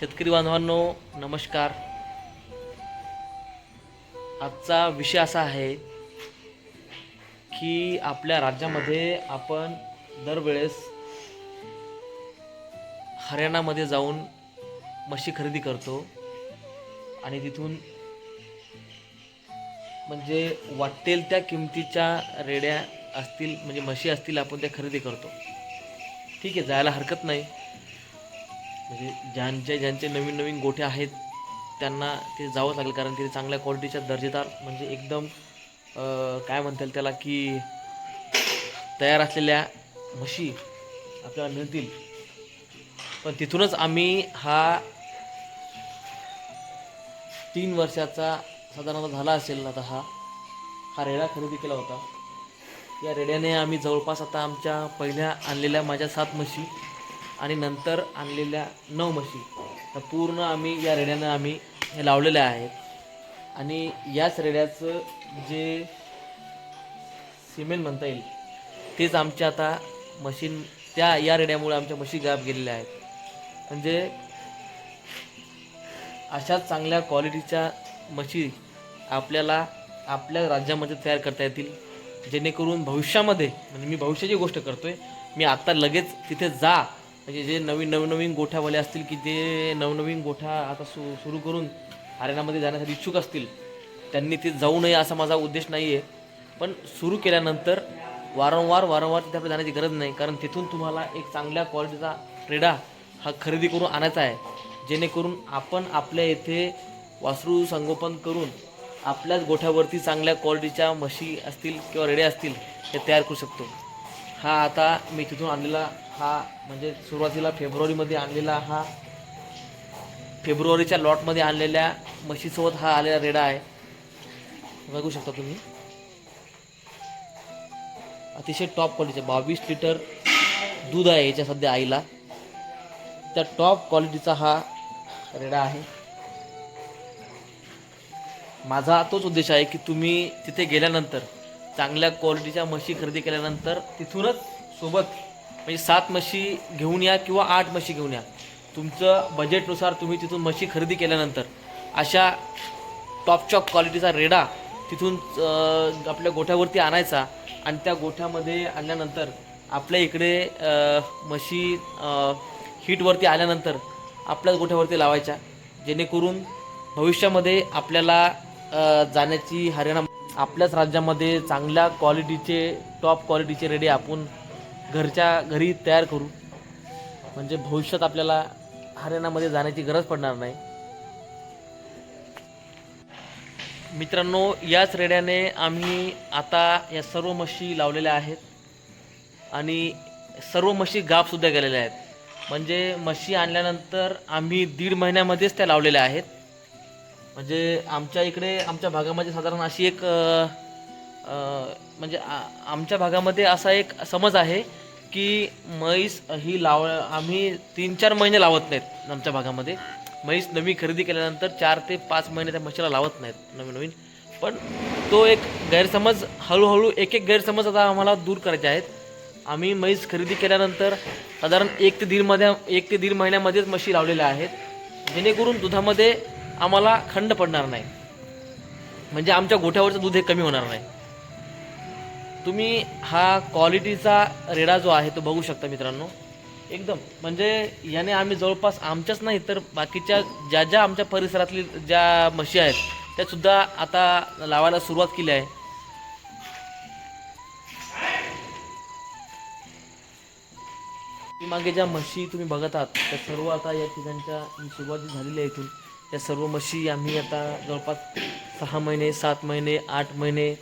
शेतकरी बांधवांनो नमस्कार. आजचा विषय असा आहे की आपल्या राज्यामध्ये आपण दरवेळेस हरियाणामध्ये जाऊन म्हशी खरेदी करतो आणि तिथून म्हणजे वाटेल त्या किमतीच्या रेड्या असतील म्हणजे म्हशी असतील आपण त्या खरेदी करतो. ठीक आहे जायला हरकत नाही. म्हणजे ज्यांचे ज्यांचे नवीन नवीन गोठे आहेत त्यांना ते जावंच लागेल कारण तिथे चांगल्या क्वालिटीच्या दर्जेदार म्हणजे एकदम काय म्हणता येईल त्याला की तयार असलेल्या म्हशी आपल्याला मिळतील. पण तिथूनच आम्ही हा तीन वर्षाचा साधारणतः झाला असेल आता हा हा रेडा खरेदी केला होता. या रेड्याने आम्ही जवळपास आता आमच्या पहिल्या आणलेल्या माझ्या सात म्हशी आणि नंतर आणलेल्या नऊ म्हशी. पूर्ण आम्ही या रेड्यानं आम्ही हे लावलेल्या आहेत आणि याच रेड्याचं जे सिमेंट म्हणता येईल तेच आमच्या आता मशीन त्या या रेड्यामुळे आमच्या म्हशी गायब गेलेल्या आहेत. म्हणजे अशा चांगल्या क्वालिटीच्या म्हशी आपल्याला आपल्या राज्यामध्ये तयार करता येतील. जेणेकरून भविष्यामध्ये म्हणजे मी भविष्याची गोष्ट करतोय मी आत्ता लगेच तिथे जा म्हणजे जे नवीन नवनवीन गोठ्यावाले असतील की ते नवनवीन गोठा आता सु सुरू करून हरियाणामध्ये जाण्यासाठी इच्छुक असतील त्यांनी ते जाऊ नये असा माझा उद्देश नाही आहे पण सुरू केल्यानंतर वारंवार वारंवार तिथे आपल्याला जाण्याची गरज नाही. कारण तिथून तुम्हाला एक चांगल्या क्वालिटीचा ट्रेडा हा खरेदी करून आणायचा आहे. जेणेकरून आपण आपल्या येथे वासरू संगोपन करून आपल्याच गोठ्यावरती चांगल्या क्वालिटीच्या म्हशी असतील किंवा रेड्या असतील हे तयार करू शकतो. हा आता मी तिथून आणलेला हा म्हणजे सुरुवातीला फेब्रुवारीमध्ये आणलेला हा फेब्रुवारीच्या लॉटमध्ये आणलेल्या म्हशीसोबत हा आलेला रेडा आहे. बघू शकता तुम्ही. अतिशय टॉप क्वालिटीचे बावीस लिटर दूध आहे याच्या सध्या आईला. त्या टॉप क्वालिटीचा हा रेडा आहे. माझा तोच उद्देश आहे की तुम्ही तिथे गेल्यानंतर चांगल्या क्वालिटीच्या म्हशी खरेदी केल्यानंतर तिथूनच सोबत म्हणजे सात म्हशी घेऊन या किंवा आठ म्हशी घेऊन या. तुमचं बजेटनुसार तुम्ही तिथून म्हशी खरेदी केल्यानंतर अशा टॉप चॉप क्वालिटीचा रेडा तिथून आपल्या गोठ्यावरती आणायचा आणि त्या गोठ्यामध्ये आणल्यानंतर आपल्या इकडे म्हशी हीटवरती आल्यानंतर आपल्याच गोठ्यावरती लावायच्या. जेणेकरून भविष्यामध्ये आपल्याला जाण्याची हरियाणा आपल्याच राज्यामध्ये चांगल्या क्वालिटीचे टॉप क्वालिटीचे रेडे आपण घरच्या घरी तयार करू. म्हणजे भविष्यात आपल्याला हरियाणामध्ये जाण्याची गरज पडणार नाही. मित्रांनो याच रेड्याने आम्ही आता या सर्व म्हशी लावलेल्या आहेत. आणि सर्व म्हशी गापसुद्धा गेलेल्या आहेत. म्हणजे म्हशी आणल्यानंतर आम्ही दीड महिन्यामध्येच त्या लावलेल्या आहेत. म्हणजे आमच्या इकडे आमच्या भागामध्ये साधारण अशी एक म्हणजे आ- आमच्या भागामध्ये असा एक समज आहे. की म्हैस ही लाव आम्ही तीन चार महिने लावत नाहीत आमच्या भागामध्ये. म्हैस नवी खरेदी केल्यानंतर चार ते पाच महिने त्या म्हशीला लावत नाहीत नवीन नवीन. पण तो एक गैरसमज हळूहळू एक एक गैरसमज आता आम्हाला दूर करायचे आहेत. आम्ही म्हैस खरेदी केल्यानंतर साधारण एक ते दीडमध्ये एक ते दीड महिन्यामध्येच म्हशी लावलेल्या आहेत. जेणेकरून दुधामध्ये आम्हाला खंड पडणार नाही. म्हणजे आमच्या गोठ्यावरचं दूध हे कमी होणार नाही. तुम्ही हा क्वालिटीचा रेडा जो आहे तो बघू शकता मित्रांनो. एकदम. म्हणजे याने आम्ही जवळपास आमच्याच नाही तर बाकीच्या ज्या ज्या आमच्या परिसरातली ज्या म्हशी आहेत त्यासुद्धा आता लावायला सुरुवात केली आहे. मागे ज्या म्हशी तुम्ही बघत आहात त्या सर्व आता या ठिकाणच्या सुरुवात झालेली आहे इथून. त्या सर्व म्हशी आम्ही आता जवळपास सहा महिने सात महिने आठ महिने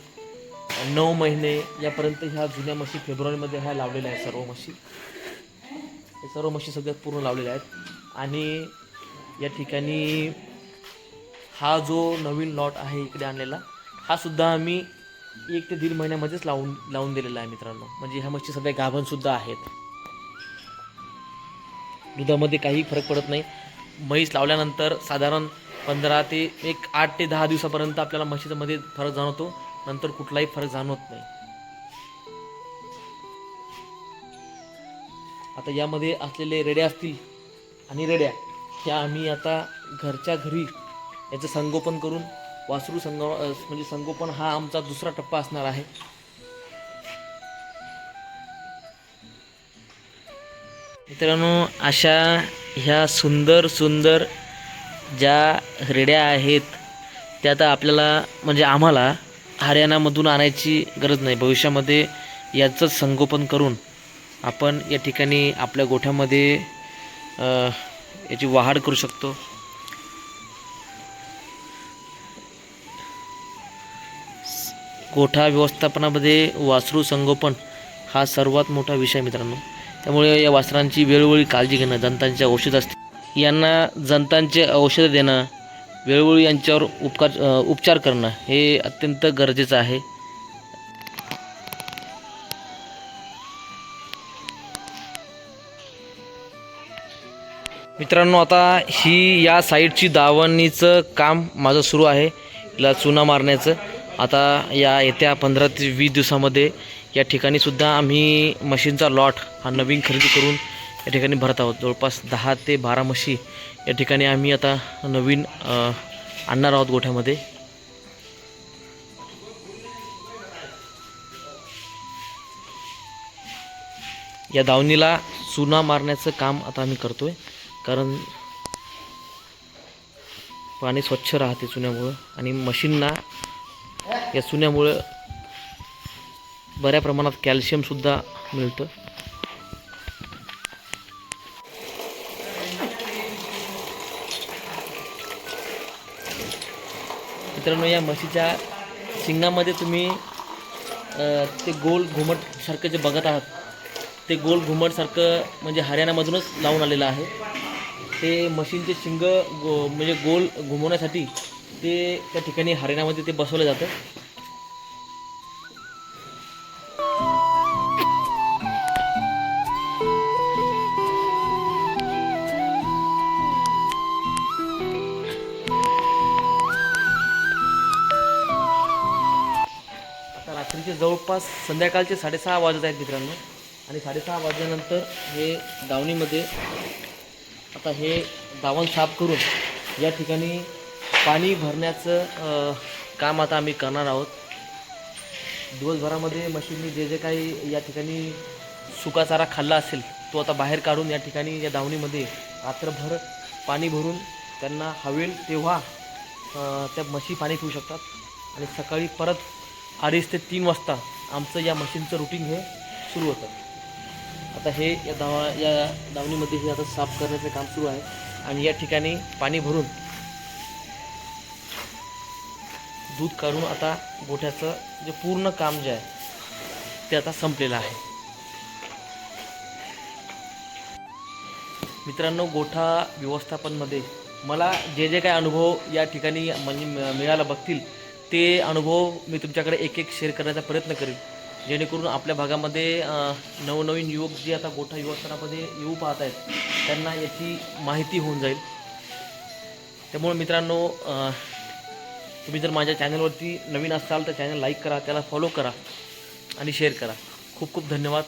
नऊ महिने यापर्यंत ह्या जुन्या म्हशी फेब्रुवारीमध्ये ह्या लावलेल्या आहेत सर्व म्हशी. हे सर्व म्हशी सगळ्यात पूर्ण लावलेल्या आहेत. आणि या ठिकाणी हा जो नवीन लॉट आहे इकडे आणलेला हा सुद्धा आम्ही एक ते दीड महिन्यामध्येच लावून लावून दिलेला आहे मित्रांनो. म्हणजे ह्या म्हशी सध्या गाभणसुद्धा आहेत. दुधामध्ये काही फरक पडत नाही. म्हैस लावल्यानंतर साधारण पंधरा ते एक आठ ते दहा दिवसापर्यंत आपल्याला म्हशीच्यामध्ये फरक जाणवतो. नंतर कुठलाही फरक जाणवत नाही. आता यामध्ये असलेले रेड्या असतील आणि रेड्या ह्या आम्ही आता घरच्या घरी याचं संगोपन करून वासरू संग म्हणजे संगोपन हा आमचा दुसरा टप्पा असणार आहे. मित्रांनो अशा ह्या सुंदर सुंदर ज्या रेड्या आहेत त्या आता आपल्याला म्हणजे आम्हाला हरियाणामधून आणायची गरज नाही. भविष्यामध्ये याचंच संगोपन करून आपण या ठिकाणी आपल्या गोठ्यामध्ये याची वाढ करू शकतो. गोठा व्यवस्थापनामध्ये वासरू संगोपन हा सर्वात मोठा विषय मित्रांनो. त्यामुळे या वासरांची वेळोवेळी काळजी घेणं जंतांचे औषध असते. यांना जंतांचे औषधं देणं वेळोवेळी यांच्यावर उपकार उपचार करणं हे अत्यंत गरजेचं आहे. मित्रांनो आता ही या साईडची दावणीचं काम माझं सुरू आहे. हिला चुना मारण्याचं. आता या येत्या पंधरा ते वीस दिवसामध्ये या ठिकाणीसुद्धा आम्ही मशीनचा लॉट हा नवीन खरेदी करून या ठिकाणी भरत आहोत. जवळपास दहा ते बारा म्हशी या ठिकाणी आम्ही आता नवीन आणणार आहोत गोठ्यामध्ये. या दावणीला चुना मारण्याचं काम आता आम्ही करतोय. कारण पाणी स्वच्छ राहते चुन्यामुळं. आणि मशीनना या चुन्यामुळं बऱ्या प्रमाणात कॅल्शियमसुद्धा मिळतं. मित्रांनो या म्हशीच्या शिंगामध्ये तुम्ही ते गोल घुमटसारखं जे बघत आहात ते गोल घुमटसारखं म्हणजे हरियाणामधूनच लावून आलेलं आहे. ते मशीनचे शिंग गो म्हणजे गोल घुमवण्यासाठी ते त्या ठिकाणी हरियाणामध्ये ते बसवलं जातं. रात्रीचे जवळपास संध्याकाळचे साडेसहा वाजत आहेत मित्रांनो. आणि साडेसहा वाजल्यानंतर हे दावणीमध्ये आता हे दावण साफ करून या ठिकाणी पाणी भरण्याचं काम आता आम्ही करणार आहोत. दिवसभरामध्ये मशीननी जे जे काही या ठिकाणी सुका चारा खाल्ला असेल तो आता बाहेर काढून या ठिकाणी या दावणीमध्ये रात्रभर पाणी भरून त्यांना हवेल तेव्हा त्या म्हशी पाणी पिऊ शकतात. आणि सकाळी परत अडीच ते तीन वाजता आमचं या मशीनचं रुटीन हे सुरू होतं. आता हे या दावा या दावणीमध्ये हे आता साफ करण्याचं काम सुरू आहे. आणि या ठिकाणी पाणी भरून दूध काढून आता गोठ्याचं जे पूर्ण काम जे आहे ते आता संपलेलं आहे. मित्रांनो गोठा व्यवस्थापनमध्ये मला जे जे काय अनुभव या ठिकाणी म्हणजे मिळायला बघतील ते अनुभव मी तुमच्याकडे एक एक शेअर करण्याचा प्रयत्न करेन. जेणेकरून आपल्या भागामध्ये नवनवीन युवक जे आता मोठ्या युवकांमध्ये येऊ पाहत आहेत त्यांना याची माहिती होऊन जाईल. त्यामुळे मित्रांनो तुम्ही जर माझ्या चॅनलवरती नवीन असाल तर चॅनल लाईक करा त्याला फॉलो करा आणि शेअर करा. खूप खूप धन्यवाद.